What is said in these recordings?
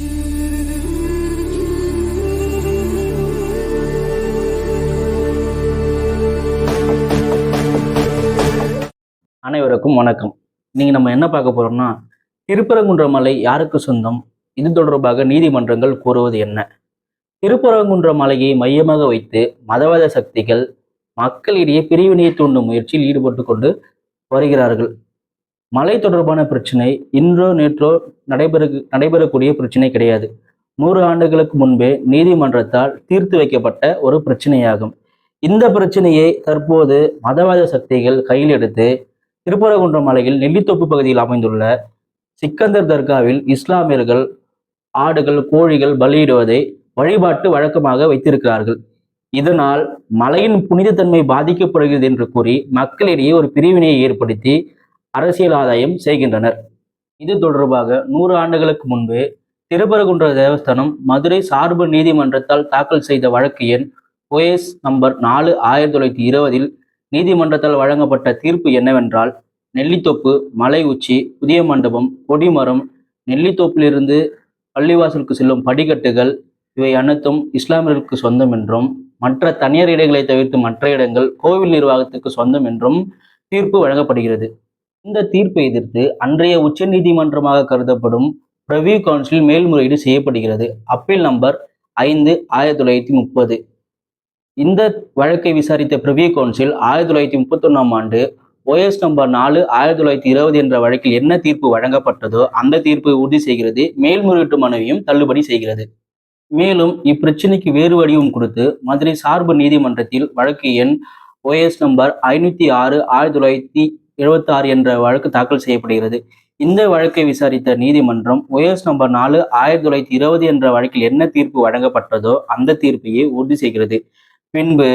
அனைவருக்கும் வணக்கம். நீங்க நம்ம என்ன பார்க்க போறோம்னா திருப்பரங்குன்ற மலை யாருக்கு சொந்தம்? இது தொடர்பாக நீதிமன்றங்கள் கூறுவது என்ன? திருப்பரங்குன்ற மலையை மையமாக வைத்து மதவாத சக்திகள் மக்களிடையே பிரிவினையை தூண்டும் முயற்சியில் ஈடுபட்டு கொண்டு வருகிறார்கள். மலை தொடர்பான பிரச்சனை இன்றோ நேற்றோ நடைபெற நடைபெறக்கூடிய பிரச்சனை கிடையாது. நூறு ஆண்டுகளுக்கு முன்பே நீதிமன்றத்தால் தீர்த்து வைக்கப்பட்ட ஒரு பிரச்சனையாகும். இந்த பிரச்சனையை தற்போது மதவாத சக்திகள் கையில் எடுத்து திருப்பரங்குன்றம் மலையில் நெல்லித்தோப்பு பகுதியில் அமைந்துள்ள சிக்கந்தர் தர்காவில் இஸ்லாமியர்கள் ஆடுகள் கோழிகள் பலியிடுவதை வழிபாட்டு வழக்கமாக வைத்திருக்கிறார்கள். இதனால் மலையின் புனிதத்தன்மை பாதிக்கப்படுகிறது என்று கூறி மக்களிடையே ஒரு பிரிவினையை ஏற்படுத்தி அரசியல் ஆதாயம் செய்கின்றனர். இது தொடர்பாக நூறு ஆண்டுகளுக்கு முன்பு திருப்பரங்குன்ற தேவஸ்தானம் மதுரை சார்பு நீதிமன்றத்தால் தாக்கல் செய்த வழக்கு எண் ஓஎஸ் நம்பர் நாலு ஆயிரத்தி தொள்ளாயிரத்தி இருபதில் நீதிமன்றத்தால் வழங்கப்பட்ட தீர்ப்பு என்னவென்றால் நெல்லித்தோப்பு மலை உச்சி புதிய மண்டபம் கொடிமரம் நெல்லித்தோப்பிலிருந்து பள்ளிவாசலுக்கு செல்லும் படிக்கட்டுகள் இவை அனைத்தும் இஸ்லாமியர்களுக்கு சொந்தம் என்றும் மற்ற தனியார் இடங்களை தவிர்த்து மற்ற இடங்கள் கோவில் நிர்வாகத்துக்கு சொந்தம் என்றும் தீர்ப்பு வழங்கப்படுகிறது. இந்த தீர்ப்பை எதிர்த்து அன்றைய உச்ச நீதிமன்றமாக கருதப்படும் பிரவியூ கவுன்சில் மேல்முறையீடு செய்யப்படுகிறது. அப்பீல் நம்பர் ஐந்து ஆயிரத்தி தொள்ளாயிரத்தி முப்பது. இந்த வழக்கை விசாரித்த பிரிவியூ கவுன்சில் ஆயிரத்தி தொள்ளாயிரத்தி முப்பத்தொன்னாம் ஆண்டு ஓஎஸ் நம்பர் நாலு ஆயிரத்தி தொள்ளாயிரத்தி இருபது என்ற வழக்கில் என்ன தீர்ப்பு வழங்கப்பட்டதோ அந்த தீர்ப்பை உறுதி செய்கிறது. மேல்முறையீட்டு மனுவையும் தள்ளுபடி செய்கிறது. மேலும் இப்பிரச்சனைக்கு வேறு வடிவம் கொடுத்து மதுரை சார்பு நீதிமன்றத்தில் வழக்கு எண் ஓஎஸ் நம்பர் ஐநூற்றி ஆறு ஆயிரத்தி தொள்ளாயிரத்தி எழுபத்தி ஆறு என்ற வழக்கு தாக்கல் செய்யப்படுகிறது. இந்த வழக்கை விசாரித்த நீதிமன்றம் ஓஎஸ் நம்பர் நாலு ஆயிரத்தி தொள்ளாயிரத்தி இருபது என்ற வழக்கில் என்ன தீர்ப்பு வழங்கப்பட்டதோ அந்த தீர்ப்பையே உறுதி செய்கிறது. பின்பு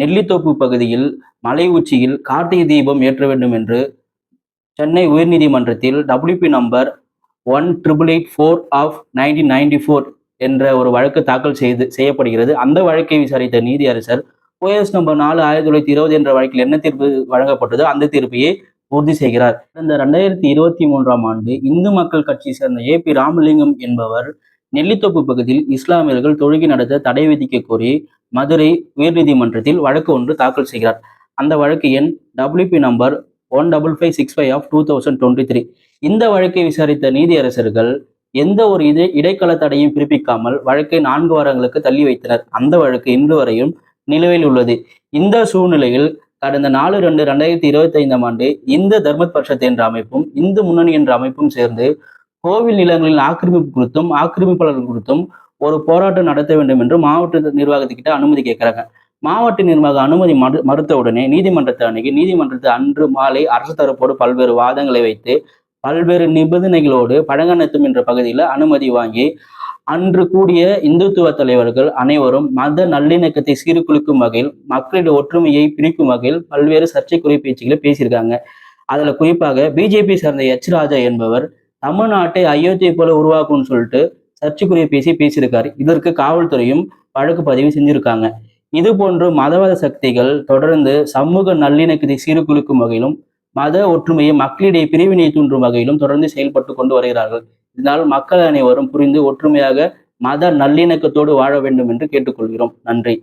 நெல்லித்தோப்பு பகுதியில் மலை உச்சியில் கார்த்திகை தீபம் ஏற்ற வேண்டும் என்று சென்னை உயர்நீதிமன்றத்தில் W P number one triple eight four of nineteen ninety four என்ற ஒரு வழக்கு தாக்கல் செய்து செய்யப்படுகிறது. அந்த வழக்கை விசாரித்த நீதியரசர் ஓஎஸ் நம்பர் நாலு ஆயிரத்தி தொள்ளாயிரத்தி இருபது என்ற வழக்கில் என்ன தீர்ப்பு வழங்கப்பட்டதோ அந்த தீர்ப்பையே உறுதி செய்கிறார். இந்த ரெண்டாயிரத்தி இருபத்தி மூன்றாம் ஆண்டு இந்து மக்கள் கட்சியை சேர்ந்த ஏ பி ராமலிங்கம் என்பவர் நெல்லித்தோப்பு பகுதியில் இஸ்லாமியர்கள் தொழுகை நடத்த தடை விதிக்க கோரி மதுரை உயர்நீதிமன்றத்தில் வழக்கு ஒன்று தாக்கல் செய்கிறார். அந்த வழக்கு எண் W P number one double five six five of two thousand twenty three. இந்த வழக்கை விசாரித்த நீதியரசர்கள் எந்த ஒரு இடை இடைக்கால தடையும் பிறப்பிக்காமல் வழக்கை நான்கு வாரங்களுக்கு தள்ளி வைத்தனர். அந்த வழக்கு இன்று வரையும் நிலுவையில் உள்ளது. இந்த சூழ்நிலையில் கடந்த நாலு ரெண்டு ரெண்டாயிரத்தி இருபத்தி ஐந்தாம் ஆண்டு இந்து தர்மத் பரிஷத் என்ற அமைப்பும் இந்து முன்னணி என்ற அமைப்பும் சேர்ந்து கோவில் நிலங்களின் ஆக்கிரமிப்பு குறித்தும் ஆக்கிரமிப்பாளர்கள் குறித்தும் ஒரு போராட்டம் நடத்த வேண்டும் என்று மாவட்ட நிர்வாகத்துக்கிட்ட அனுமதி கேட்கிறாங்க. மாவட்ட நிர்வாக அனுமதி மறு மறுத்த உடனே நீதிமன்றத்தை அணுகி நீதிமன்றத்தை அன்று மாலை அரசு தரப்போடு பல்வேறு வாதங்களை வைத்து பல்வேறு நிபந்தனைகளோடு பழங்கநத்தம் என்ற பகுதியில் அனுமதி வாங்கி அன்று கூடிய இந்துத்துவ தலைவர்கள் அனைவரும் மத நல்லிணக்கத்தை சீர்குலைக்கும் வகையில் மக்களிட ஒற்றுமையை பிரிக்கும் வகையில் பல்வேறு சர்ச்சைக்குரிய பேச்சுகளை பேசியிருக்காங்க. அதுல குறிப்பாக பிஜேபி சேர்ந்த எச் ராஜா என்பவர் தமிழ்நாட்டை அயோத்தியை போல உருவாக்கும்னு சொல்லிட்டு சர்ச்சைக்குரிய பேசி பேசியிருக்காரு. இதற்கு காவல்துறையும் வழக்கு பதிவு செஞ்சிருக்காங்க. இது போன்று மதவாத சக்திகள் தொடர்ந்து சமூக நல்லிணக்கத்தை சீர்குலைக்கும் வகையிலும் மத ஒற்றுமையை மக்களிடையே பிரிவினை தூண்டும் வகையிலும் தொடர்ந்து செயல்பட்டு கொண்டு வருகிறார்கள். இதனால் மக்கள் அனைவரும் புரிந்து ஒற்றுமையாக மத நல்லிணக்கத்தோடு வாழ வேண்டும் என்று கேட்டுக்கொள்கிறோம். நன்றி.